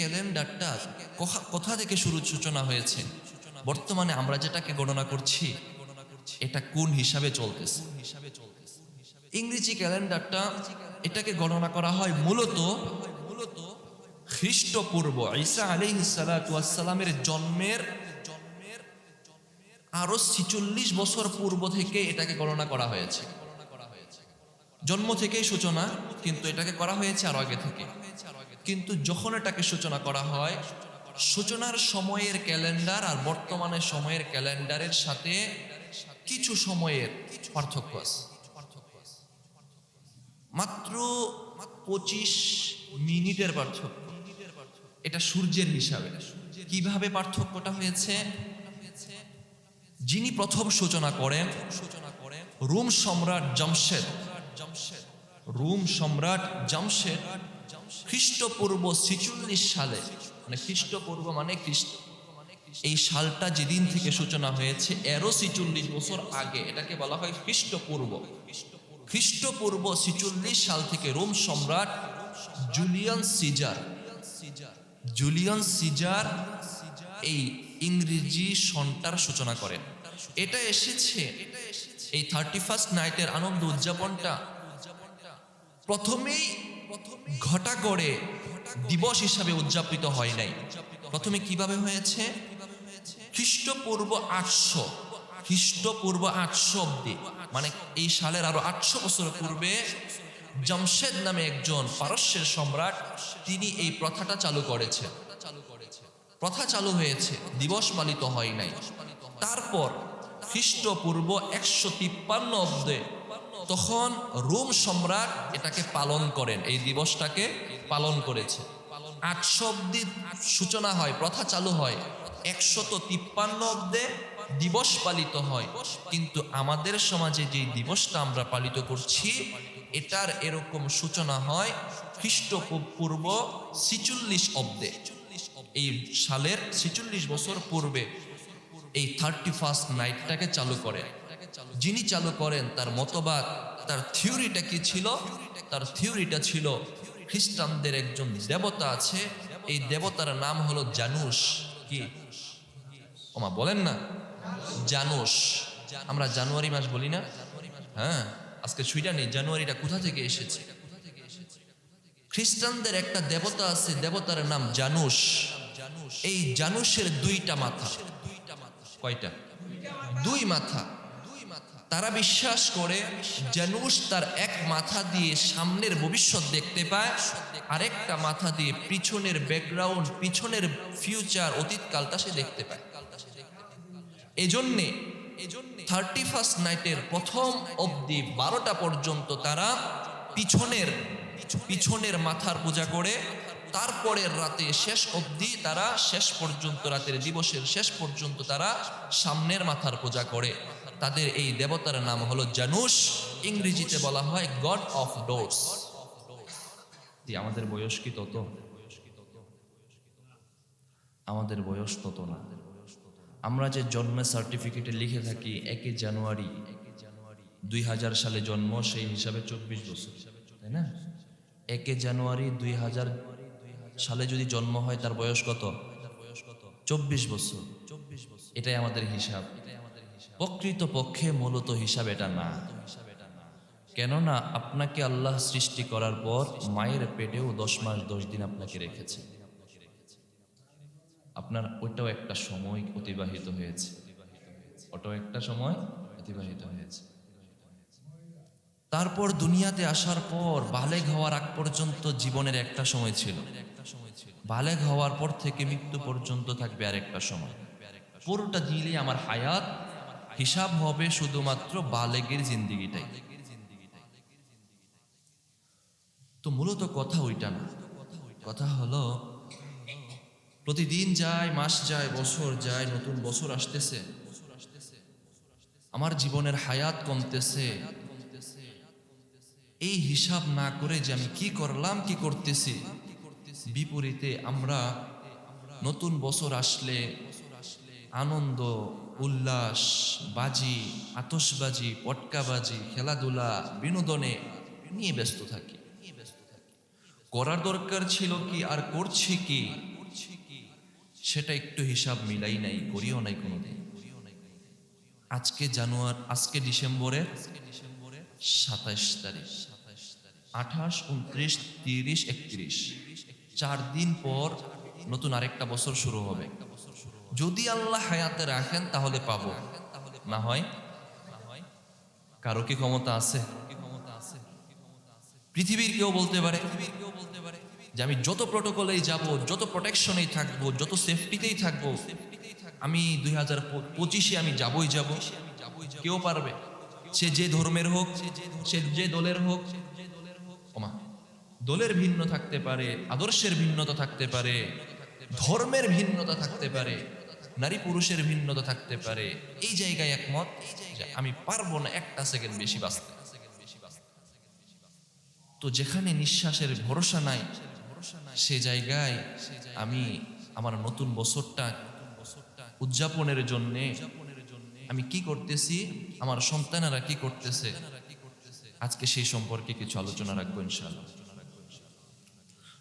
ক্যালেন্ডারটা কোথা থেকে শুরু সূচনা হয়েছে? বর্তমানে আমরা যেটাকে গণনা করছি, এটা কোন হিসাবে চলতেছে? ইংরেজি ক্যালেন্ডারটা এটাকে গণনা করা হয় মূলত মূলত খ্রিস্টপূর্ব ঈসা আলিহিসালামের জন্মের জন্মের আরও ছিচল্লিশ বছর পূর্ব থেকে এটাকে গণনা করা হয়েছে। জন্ম থেকেই সূচনা, কিন্তু এটাকে করা হয়েছে আরও আগে থেকে। কিন্তু যখন এটাকে সূচনা করা হয়, সূচনার সময়ের ক্যালেন্ডার আর বর্তমানে সময়ের ক্যালেন্ডারের সাথে কিছু সময়ের পার্থক্য আছে। মাত্র পঁচিশ মিনিটের পার্থক্য। এটা সূর্যের হিসাবে। কীভাবে পার্থক্যটা হয়েছে? যিনি প্রথম সূচনা করেন সূচনা করেন রোম সম্রাট জামশেদ জামশেদ রোম সম্রাট জামশেদ খ্রিস্টপূর্ব ছিচল্লিশ সালে মানে খ্রিস্টপূর্ব মানে খ্রিস্ট, এই সালটা যেদিন থেকে সূচনা হয়েছে, এরও ছিচল্লিশ বছর আগে, এটাকে বলা হয় খ্রিস্টপূর্ব। খ্রিস্টপূর্ব ছিচল্লিশ সাল থেকে রোম সম্রাট জুলিয়ান সিজার জুলিয়ান সিজার এই ইংরেজি সনটার সূচনা করেন। এটা এসেছে এই থার্টি ফার্স্ট নাইটের আনন্দ উদযাপনটা প্রথমেই ঘটা গড়ে দিবস হিসাবে উদযাপিত হয় নাই। প্রথমে কীভাবে হয়েছে? খ্রিস্টপূর্ব আটশো খ্রিস্টপূর্ব আটশো অব্দি মানে এই সালের আরও আটশো বছর পূর্বে জামশেদ নামে একজন পারস্যের সম্রাট তিনি এই প্রথাটা চালু করেছেন। প্রথা চালু হয়েছে, দিবস পালিত হয় নাই। তারপর খ্রিস্টপূর্ব একশো তিপ্পান্ন অব্দে তখন রোম সম্রাট এটাকে পালন করেন, এই দিবসটাকে পালন করেছে। আটশো অব্দি সূচনা হয়, প্রথা চালু হয়, একশত তিপ্পান্ন অব্দে দিবস পালিত হয়। কিন্তু আমাদের সমাজে যে দিবসটা আমরা পালিত করছি, এটার এরকম সূচনা হয় খ্রিস্টপূর্ব ছিচল্লিশ অব্দে। এই সালের ছিচল্লিশ বছর পূর্বে এই থার্টি ফার্স্ট নাইটটাকে চালু করে। যিনি চালু করেন, তার মতবাদ, তার থিওরিটা কি ছিল? তার থিওরিটা ছিল, খ্রিস্টানদের একজন দেবতা আছে, এই দেবতার নাম হলো জানুস কি? ওমা, বলেন না। জানুস আমরা জানুয়ারি মাস বলি না? হ্যাঁ আজকে ছুইটা নেই। জানুয়ারিটা কোথা থেকে এসেছে? খ্রিস্টানদের একটা দেবতা আছে, দেবতার নাম জানুস এই জানুসের দুইটা মাথা। কয়টা? দুই মাথা। তারা বিশ্বাস করে জানুস তার এক মাথা দিয়ে সামনের ভবিষ্যৎ দেখতে পায়, আরেকটা মাথা দিয়ে পিছনের ব্যাকগ্রাউন্ড পিছনের ফিউচার অতীতকালটা সে দেখতে পায়। এজন্যে থার্টি ফার্স্ট নাইটের প্রথম অবধি বারোটা পর্যন্ত তারা পিছনের পিছনের মাথার পূজা করে, তারপরের রাতে শেষ অবধি তারা শেষ পর্যন্ত, রাতের দিবসের শেষ পর্যন্ত তারা সামনের মাথার পূজা করে। তাদের এই দেবতার নাম হলো জানুস ইংরেজিতে বলা হয় গড অফ ডোরস। আমাদের বয়স কি তত? আমাদের বয়স তত না। আমরা যে জন্মের সার্টিফিকেটে লিখে থাকি, একে জানুয়ারি। দুই হাজার সালে জন্ম, সেই হিসাবে চব্বিশ বছর, তাই না? একে জানুয়ারি দুই হাজার সালে যদি জন্ম হয়, তার বয়স কত? চব্বিশ বছর চব্বিশ বছর। এটাই আমাদের হিসাব। প্রকৃত পক্ষে মূলত হিসাব এটা না। কেননা আপনাকে আল্লাহ সৃষ্টি করার পর মায়ের পেটেও দশ মাস, দশ দিন আপনাকে রেখেছে। আপনার ওইটাও একটা সময় অতিবাহিত হয়েছে। ওটাও একটা সময় অতিবাহিত হয়েছে। তারপর দুনিয়াতে আসার পর বালেগ হওয়ার আগ পর্যন্ত জীবনের একটা সময় ছিল। বালেগ হওয়ার পর থেকে মৃত্যু পর্যন্ত থাকবে আর একটা সময়। পুরোটা দিলে আমার হায়াত হিসাব হবে শুধুমাত্র বালেগের জিন্দিগিটাই। তো মূলত কথা ওইটা না। কথা হলো, প্রতিদিন যায়, মাস যায়, বছর যায়, নতুন বছর আসতেছে। আমার জীবনের হায়াত কমতেছে। এই হিসাব না করে যে আমি কি করলাম, কি করতেছি, বিপরীতে আমরা নতুন বছর আসলে আনন্দ উল্লাস, বাজি আতসবাজি পটকাবাজি, খেলাধুলা, বিনোদনে নিয়ে ব্যস্ত থাকি। করার দরকার ছিল কি, আর করছি কি? সেটা একটু হিসাব মিলাই নাই, করিও নাই কোনোদিন। আজকে জানুয়ার, আজকে ডিসেম্বরের সাতাইশ তারিখ। আঠাশ, উনত্রিশ, তিরিশ, একত্রিশ। চার দিন পর নতুন আরেকটা বছর শুরু হবে। যদি আল্লাহ হায়াতে রাখেন, তাহলে পাবো। না হয়? কারও কি ক্ষমতা আছে? পৃথিবীর কেউ বলতে পারে যে আমি যত প্রোটোকলেই যাব, যত প্রোটেকশনেই থাকব, যত সেফটিতেই থাকব, আমি দুই হাজার পঁচিশে আমি যাবই যাব। কেউ পারবে? সে যে ধর্মের হোক, সে যে দলের হোক। দলের ভিন্ন থাকতে পারে, আদর্শের ভিন্নতা থাকতে পারে, ধর্মের ভিন্নতা থাকতে পারে। নারী পুরুষের ভিন্নতা থাকতে পারে। এই জায়গায় একমত আমি পারব না একটা সেকেন্ড বেশি বাঁচতে। তো যেখানে নিঃশ্বাসের ভরসা নাই, সে জায়গায় আমি আমার নতুন বছরটা উদযাপনের জন্য আমি কি করতেছি, আমার সন্তানেরা কি করতেছে, আজকে সেই সম্পর্কে কিছু আলোচনা রাখব ইনশাআল্লাহ।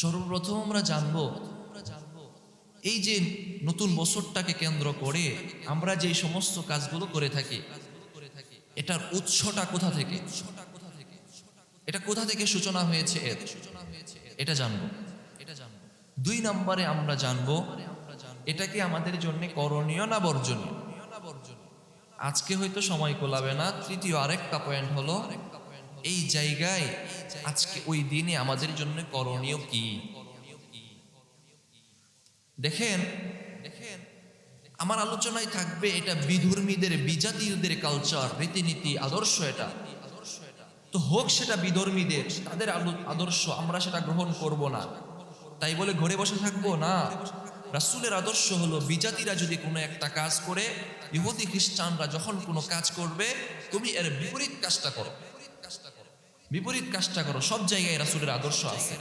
সর্বপ্রথম আমরা জানব এই যে নতুন বছরটাকে কেন্দ্র করে আমরা যে সমস্ত কাজগুলো করে থাকি, এটার উৎসটা কোথা থেকে? এটা কোথা থেকে সূচনা হয়েছে এটা জানব এটা জানব। দুই নম্বরে আমরা জানব, এটা কি আমাদের জন্য করণীয় না বর্জনীয়? আজকে হয়তো সময় কোলাবে না, তৃতীয় আরেকটা পয়েন্ট হলো, এই জায়গায় আজকে ওই দিনে আমাদের জন্য করণীয় কি? দেখেন দেখেন, আমার আলোচনায় থাকবে এটা বিধর্মীদের, বিজাতীয়দের কালচার রীতিনীতি, আদর্শ এটা। তো হোক সেটা বিধর্মীদের, তাদের আদর্শ, আমরা সেটা গ্রহণ করব না। তাই বলে ঘরে বসে থাকব? না। রাসূলের আদর্শ হলো, বিজাতিরা যদি কোনো একটা কাজ করে, ইহুদি, খ্রিস্টানরা যখন কোনো কাজ করবে, তুমি এর বিপরীত কাজটা করো। বিপরীত কাজটা করো। সব জায়গায় রাসূলের আদর্শ আছে।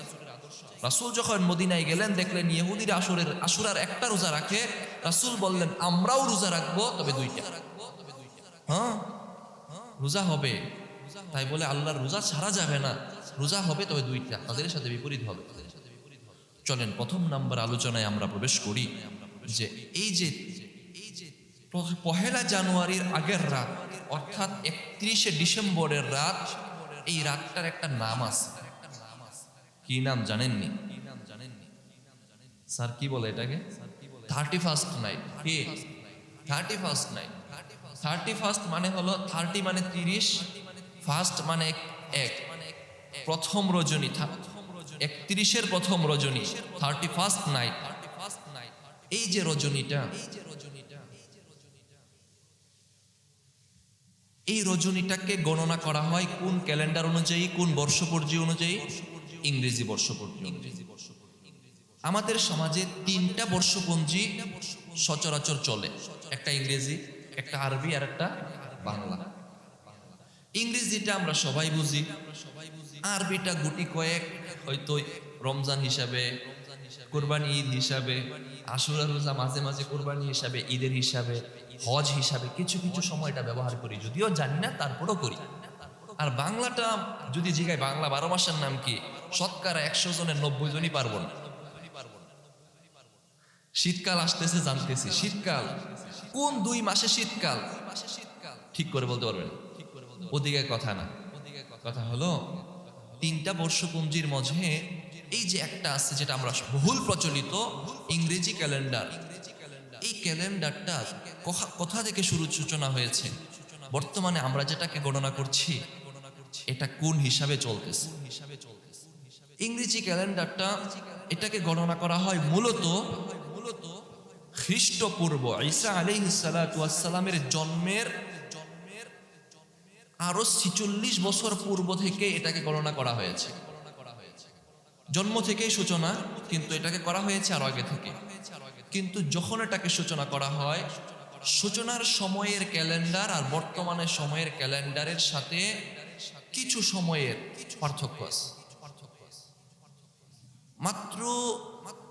রাসূল যখন মদিনায় গেলেন, দেখলেন ইহুদিরা আসরের, আসুরার একটা রোজা রাখে। রাসূল বললেন, আমরাও রোজা রাখব, তবে দুইটা। হ্যাঁ? রোজা হবে। তাই বলে আল্লাহর রোজা ছাড়া যাবে না। রোজা হবে, তবে দুইটা। তাদের সাথে বিপরীত হবে। চলেন, প্রথম নাম্বার আলোচনায় আমরা প্রবেশ করি যে এই যে এই যে পহেলা জানুয়ারির আগের রাত, অর্থাৎ একত্রিশে ডিসেম্বরের রাত, এই রাতটার একটা নাম আছে। কি নাম জানেননি? স্যার কি বলে এটাকে? Thirty first night. Thirty first night. Thirty first মানে হলো থার্টি মানে তিরিশ, ফার্স্ট মানে এক। প্রথম রজনী একত্রিশের প্রথম রজনী, থার্টি ফার্স্ট নাইট। এই যে রজনীটা, এই রজনীটাকে গণনা করা হয় কোন ক্যালেন্ডার অনুযায়ী, কোন বর্ষপর্যী অনুযায়ী? ইংরেজি বর্ষপর্যী ইংরেজি আমাদের সমাজে তিনটা বর্ষপঞ্জি সচরাচর চলে। একটা ইংরেজি, একটা আরবি আর একটা বাংলা। ইংরেজিটা আমরা সবাই বুঝি। আরবিটা গুটি কয়েক, হয়তো রমজান হিসাবে, কোরবানি ঈদ হিসাবে, আশুরা রোজা মাঝে মাঝে কোরবানি হিসাবে, ঈদের হিসাবে, হজ হিসাবে কিছু কিছু সময় এটা ব্যবহার করি। যদিও জানি না, তারপরও করি। আর বাংলাটা, যদি জিগায় বাংলা বারো মাসের নাম কি? শতকরা একশো জনের নব্বই জনই পারব না। শীতকাল আসতেছে, জানতেছি। শীতকাল। কোন দুই মাসে শীতকাল? ঠিক করে বলতে পারবেন? ওদিকে কথা না। কথা হলো, তিনটা বর্ষপঞ্জির মধ্যে এই যে একটা আছে যেটা আমরা বহুল প্রচলিত ইংরেজি ক্যালেন্ডার। এই ক্যালেন্ডারটা কোথা থেকে শুরু সূচনা হয়েছে? বর্তমানে আমরা যেটাকে গণনা করছি, এটা কোন হিসাবে চলতেছে? ইংরেজি ক্যালেন্ডারটা এটাকে গণনা করা হয় মূলত মূলত খ্রিস্টপূর্ব ঈসা আলাইহিস সালাতু ওয়াস সালামের জন্মের জন্মের আরও ছিচল্লিশ বছর পূর্ব থেকে এটাকে গণনা করা হয়েছে। জন্ম থেকেই সূচনা, কিন্তু এটাকে করা হয়েছে আরও আগে থেকে। কিন্তু যখন এটাকে সূচনা করা হয়, সূচনার সময়ের ক্যালেন্ডার আর বর্তমানে সময়ের ক্যালেন্ডারের সাথে কিছু সময়ের পার্থক্য আছে। মাত্র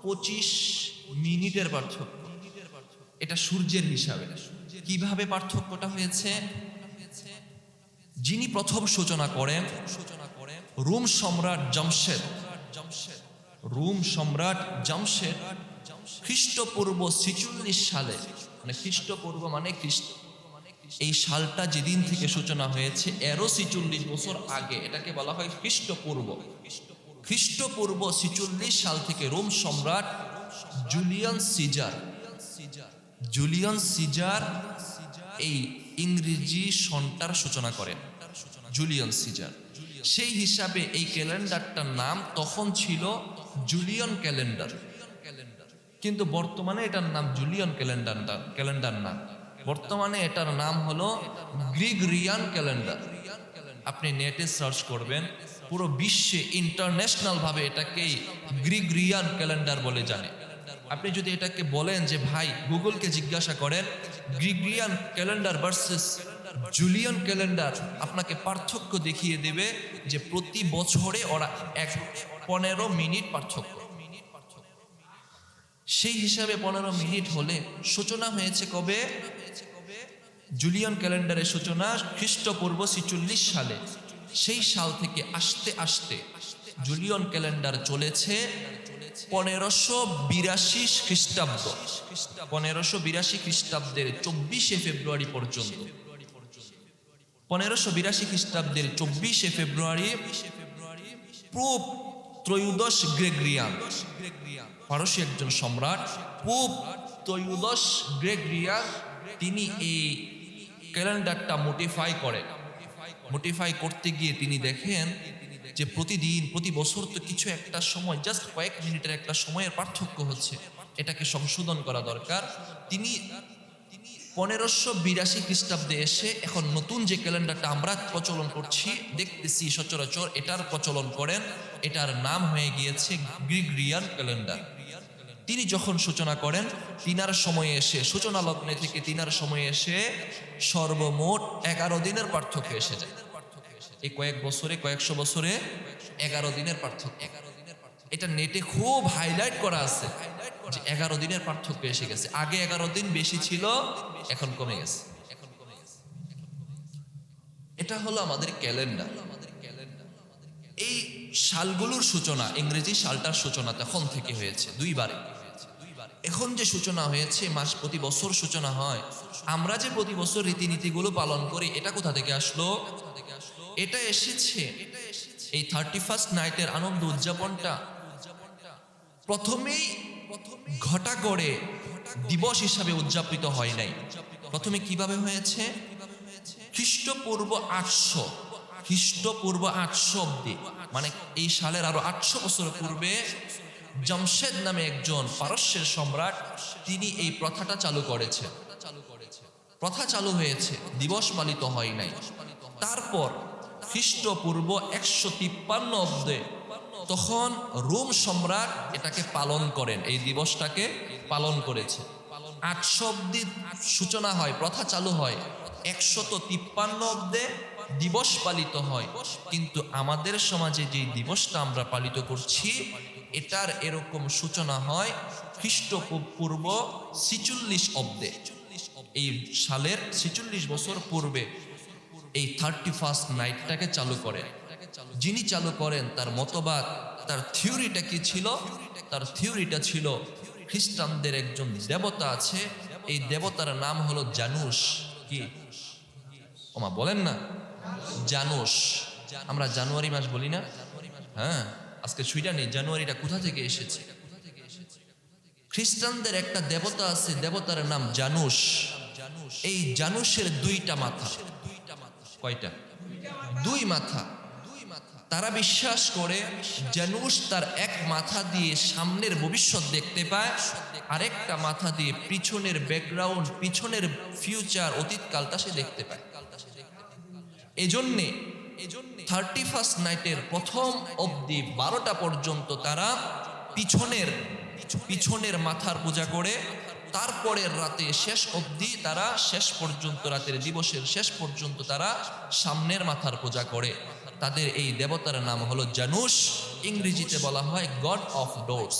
পঁচিশ মিনিটের পার্থক্য। এটা সূর্যের হিসাবে। কীভাবে পার্থক্যটা হয়েছে? যিনি প্রথম সূচনা করেন সূচনা করেন রোম সম্রাট জামশেদ। রোম সম্রাট জামশেদ খ্রিস্টপূর্ব ছিচল্লিশ সালে মানে খ্রিস্টপূর্ব মানে খ্রিস্ট, এই সালটা যেদিন থেকে সূচনা হয়েছে এরও ছিচল্লিশ বছর আগে, এটাকে বলা হয় খ্রিস্টপূর্ব। খ্রিস্টপূর্ব ছিচল্লিশ সাল থেকে রোম সম্রাট জুলিয়ান সিজার। জুলিয়ান সিজার এই ইংরেজি সনটার সূচনা করেন। Julian Caesar. সেই হিসাবে এই ক্যালেন্ডারটার নাম তখন ছিল জুলিয়ান ক্যালেন্ডার। কিন্তু বর্তমানে এটার নাম জুলিয়ান ক্যালেন্ডার ক্যালেন্ডার না। বর্তমানে এটার নাম হলো গ্রিগরিয়ান ক্যালেন্ডার। আপনি নেটে সার্চ করবেন। পুরো বিশ্বে ইন্টারন্যাশনাল ভাবে এটাকেই গ্রিগরিয়ান ক্যালেন্ডার বলে জানে। আপনি যদি এটাকে বলেন যে, ভাই, গুগলকে জিজ্ঞাসা করেন Gregorian calendar versus Julian calendar আপনাকে পার্থক্য দেখিয়ে দেবে যে, প্রতি বছরে ওরা এক, পনেরো মিনিট পার্থক্য। সেই হিসাবে পনেরো মিনিট হলে সূচনা হয়েছে কবে? জুলিয়ান ক্যালেন্ডারের সূচনা খ্রিস্টপূর্ব ছিচল্লিশ সালে। সেই সাল থেকে আসতে আসতে জুলিয়ন ক্যালেন্ডার চলেছে পনেরোশো বিরাশি খ্রিস্টাব্দ। পনেরোশো বিরাশি খ্রিস্টাব্দের চব্বিশে ফেব্রুয়ারি পর্যন্ত। পনেরোশো বিরাশি খ্রিস্টাব্দের চব্বিশে ফেব্রুয়ারি পোপ ত্রয়োদশ গ্রেগরিয়ান। পারস্য একজন সম্রাট, পোপ ত্রয়োদশ গ্রেগরিয়ান, তিনি এই ক্যালেন্ডারটা মোটিফাই করেন। মোটিফাই করতে গিয়ে তিনি দেখেন যে প্রতিদিন, প্রতি বছর তো কিছু একটা সময় জাস্ট কয়েক মিনিটের একটা সময়ের পার্থক্য হচ্ছে। এটাকে সংশোধন করা দরকার। তিনি পনেরোশো বিরাশি খ্রিস্টাব্দে এসে এখন নতুন যে ক্যালেন্ডারটা আমরা প্রচলন করছি, দেখতেছি সচরাচর এটার প্রচলন করেন। এটার নাম হয়ে গিয়েছে গ্রিগরিয়ান ক্যালেন্ডার। তিনি যখন সূচনা করেন, তিনার সময়ে এসে, সূচনা লগ্নে থেকে তিনার সময়ে এসে সর্বমোট এগারো দিনের পার্থক্য এসে যায়। এই কয়েক বছরে, কয়েকশো বছরে এগারো দিনের পার্থক্য। এগারো দিনের পার্থক্য এটা নেটে খুব হাইলাইট করা আছে যে এগারো দিনের পার্থক্য এসে গেছে। আগে এগারো দিন বেশি ছিল, এখন কমে গেছে। এটা হলো আমাদের ক্যালেন্ডার। এই সালগুলোর সূচনা, ইংরেজি সালটার সূচনা তখন থেকে হয়েছে দুইবারে। এখন যে সূচনা হয়েছে, মাস প্রতি বছর সূচনা হয়, আমরা যে প্রতি বছর রীতিনীতিগুলো পালন করি, এটা কোথা থেকে আসলো? এটা এসেছে এই থার্টি ফার্স্ট নাইটের আনন্দ উদযাপনটা। প্রথমেই ঘটা গড়ে দিবস হিসাবে উদযাপিত হয় নাই। প্রথমে কীভাবে হয়েছে? খ্রিস্টপূর্ব আটশো খ্রিস্টপূর্ব আটশো অব্দি মানে এই সালের আরও আটশো বছর পূর্বে জামশেদ নামে একজন পারস্যের সম্রাট, তিনি এই প্রথাটা চালু করেছেন প্রথা চালু হয়েছে, দিবস পালিত হয় নাই। তারপর খ্রিস্টপূর্ব একশো তিপ্পান্ন অব্দে তখন রোম সম্রাট এটাকে পালন করেন, এই দিবসটাকে পালন করেছে। আটশো অব্দি সূচনা হয়, প্রথা চালু হয়। একশত তিপ্পান্ন অব্দে দিবস পালিত হয়। কিন্তু আমাদের সমাজে যে দিবসটা আমরা পালিত করছি এটার এরকম সূচনা হয় খ্রিস্টপূর্ব ছিচল্লিশ অব্দে। এই সালের ছিচল্লিশ বছর পূর্বে এই থার্টি ফার্স্ট নাইটটাকে চালু করেন যিনি চালু করেন, তার মতবাদ, তার থিওরিটা কি ছিল? তার থিওরিটা ছিল, খ্রিস্টানদের একজন দেবতা আছে, এই দেবতার নাম হলো জানুস কি? ওমা, বলেন না? জানুস আমরা জানুয়ারি মাস বলি না? হ্যাঁ? আজকে নেই, জানুয়ারিটা কোথা থেকে এসেছে? খ্রিস্টানদের একটা দেবতা আছে, দেবতার নাম জানুস এই জানুসের দুইটা মাথা। কয়টা? দুই মাথা। তারা বিশ্বাস করে জানুস তার এক মাথা দিয়ে সামনের ভবিষ্যৎ দেখতে পায়, আরেকটা মাথা দিয়ে পিছনের ব্যাকগ্রাউন্ড পিছনের ফিউচার অতীতকালটা সে দেখতে পায়। এজন্যে থার্টি ফার্স্ট নাইটের প্রথম অবধি বারোটা পর্যন্ত তারা পিছনের পিছনের মাথার পূজা করে, তারপরের রাতে শেষ অবধি তারা শেষ পর্যন্ত, রাতের দিবসের শেষ পর্যন্ত তারা সামনের মাথার পূজা করে। তাদের এই দেবতার নাম হলো জানুস ইংরেজিতে বলা হয় গড অফ ডোরস